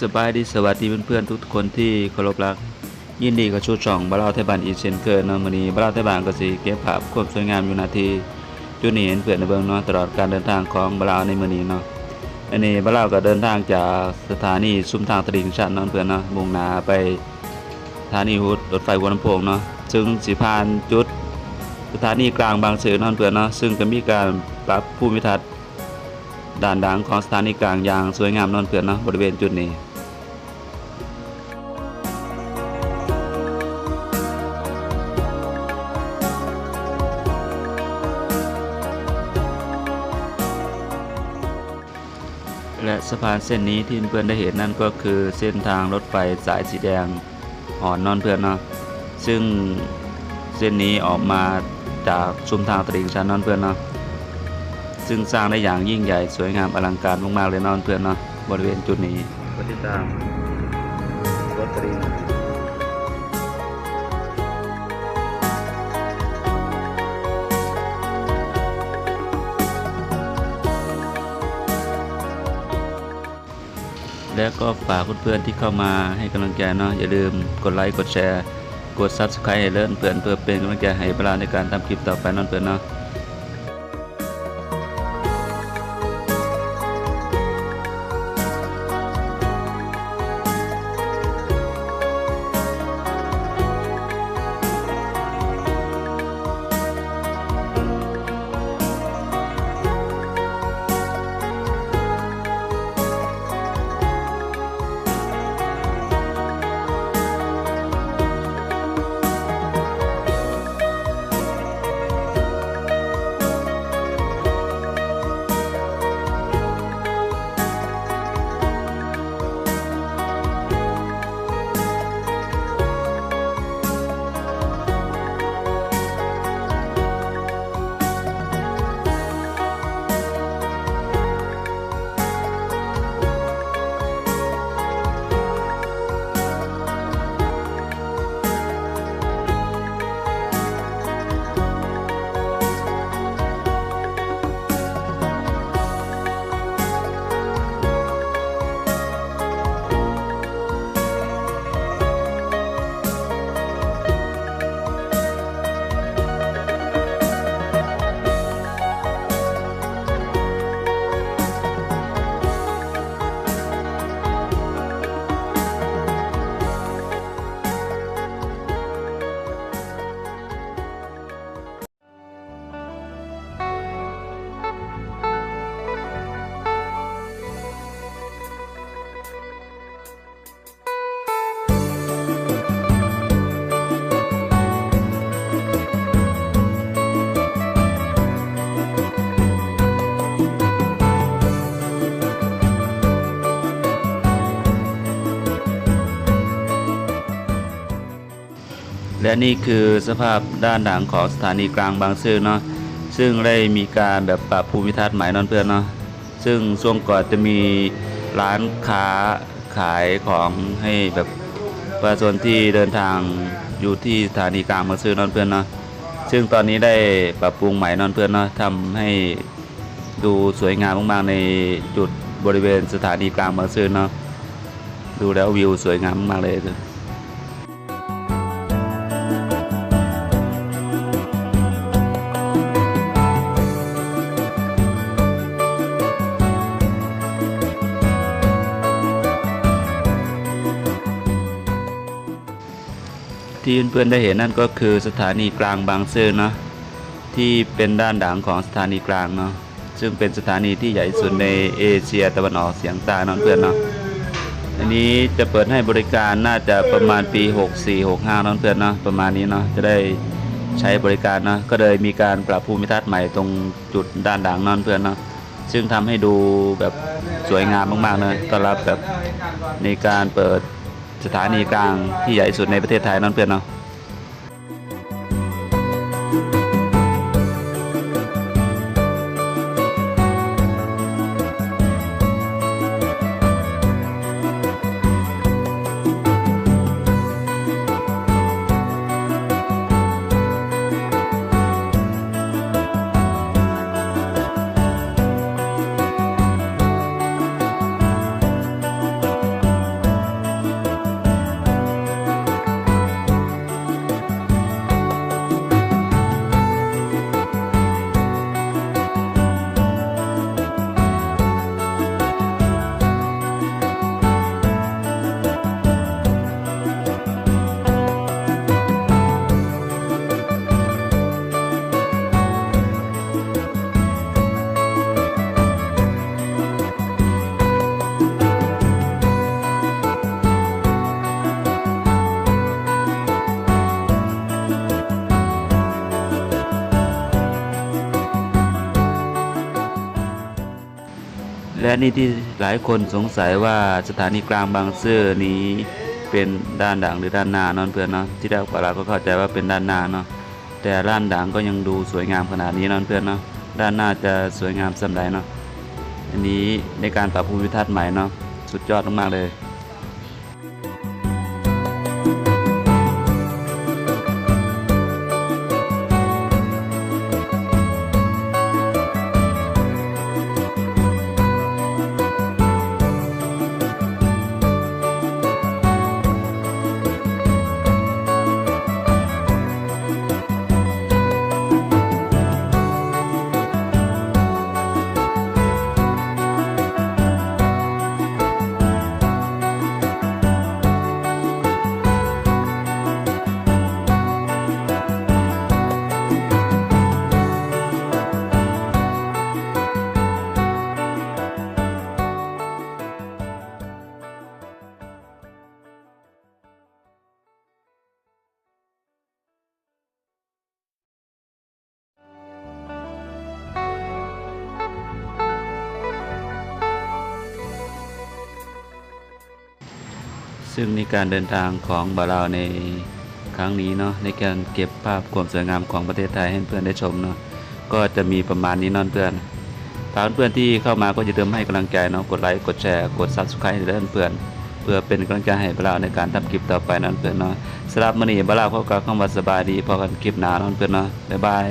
สบายดีสวัสดีเพื่อนๆทุกคนที่เคารพรัก ยินดีกับชูช่องบาราไทยบานอีเชนเคยเนาะมื้อนี้บาราไทยบานก็สิเก็บภาพความสวยงามอยู่นาทีจุดนี้เห็นเพื่อนในเบิ่งนาตลอดการเดินทางของบาราในมือนี้เนาะอันนี้บาราก็เดินทางจากสถานีชุมทางตลิ่งชันเนาะเพื่อนเนาะมุ่งหน้าไปสถานีรถรถไฟหัวลำโพงเนาะซึ่งสิผ่านจุด สถานีกลางบางซื่อเนาะเพื่อนเนาะซึ่งก็มีการปรับภูมิทัศน์ ด่านดังของสถานีกลางอย่างสวยงามนอนเพื่อนเนาะบริเวณจุดนี้และสะพานเส้นนี้ที่เพื่อนได้เห็นนั่นก็คือเส้นทางรถไฟสายสีแดงหอนนอนเพื่อนเนาะซึ่งเส้นนี้ออกมาจากชุมทางตลิ่งชันนอนเพื่อนเนาะ ซึ่งสร้างได้อย่างยิ่งใหญ่สวยงามอลังการมากๆเลยเนอนเพื่อนเนาะบริเวณจุดนี้กดติดตามรถตรีแล้วก็ฝากเพื่อนๆที่เข้ามาให้กำลังใจเนาะอย่าลืมกดไลค์กดแชร์ กด Subscribe ให้เลิ่นเพื่อนเพื่อเป็นกำลังใจให้เวลาในการทำคลิปต่อไปเนอนเพื่อนเนาะ และนี่คือสภาพด้านหลังของสถานีกลางบางซื่อเนาะซึ่งได้มีการแบบปรับภูมิทัศน์ใหม่นอนเพื่อนเนาะซึ่งช่วงก่อนจะมีร้านค้าขายของให้แบบประชาชนที่เดินทางอยู่ที่สถานีกลางบางซื่อนอนเพื่อนเนาะซึ่งตอนนี้ได้ปรับปรุงใหม่นอนเพื่อนเนาะทำให้ดูสวยงามมากๆในจุดบริเวณสถานีกลางบางซื่อเนาะดูแล้ววิวสวยงามมากเลย ที่เพื่อนๆได้เห็นนั่นก็คือสถานีกลางบางซื่อเนาะที่เป็นด้านดังของสถานีกลางเนาะซึ่งเป็นสถานีที่ใหญ่สุดในเอเชียตะวันออกเฉียงใต้นอนเพื่อนเนาะอันนี้จะเปิดให้บริการน่าจะประมาณปี 64 65เนอนเพื่อนเนาะประมาณนี้เนาะจะได้ใช้บริการเนาะก็เลยมีการปรับภูมิทัศน์ใหม่ตรงจุดด้านดังเนอนเพื่อนเนาะซึ่งทำให้ดูแบบสวยงามมากๆเลยต้อนรับแบบในการเปิด สถานีกลางที่ใหญ่ที่สุดในประเทศไทยนั่นเพื่อนเนาะ และนี่ที่หลายคนสงสัยว่าสถานีกลางบางซื่อนี้เป็นด้านดังหรือด้านหน้าเนอนเพื่อนเนาะที่แรกเราก็เข้าใจว่าเป็นด้านหน้าเนาะแต่ด้านดังก็ยังดูสวยงามขนาดนี้เนอนเพื่อนเนาะด้านหน้าจะสวยงามสำใดเนาะอันนี้ในการปรับภูมิทัศน์ใหม่เนาะสุดยอดมากๆเลย ซึ่งในการเดินทางของบาเราในครั้งนี้เนาะในการเก็บภาพความสวยงามของประเทศไทยให้เพื่อนได้ชมเนาะก็จะมีประมาณนี้นอนเพื่อนฝากเพื่อนที่เข้ามาก็จะเติมให้กำลังใจเนาะกดไลค์กดแชร์กด subscribe ให้เพื่อนเพื่อเป็นกำลังใจให้บาเราในการทำคลิปต่อไปนอนเพื่อนเนาะสำหรับมื้อนี้บาเราพบกับคำว่าสบายดีพอกันคลิปหน้านอนเพื่อนเนาะบ๊ายบาย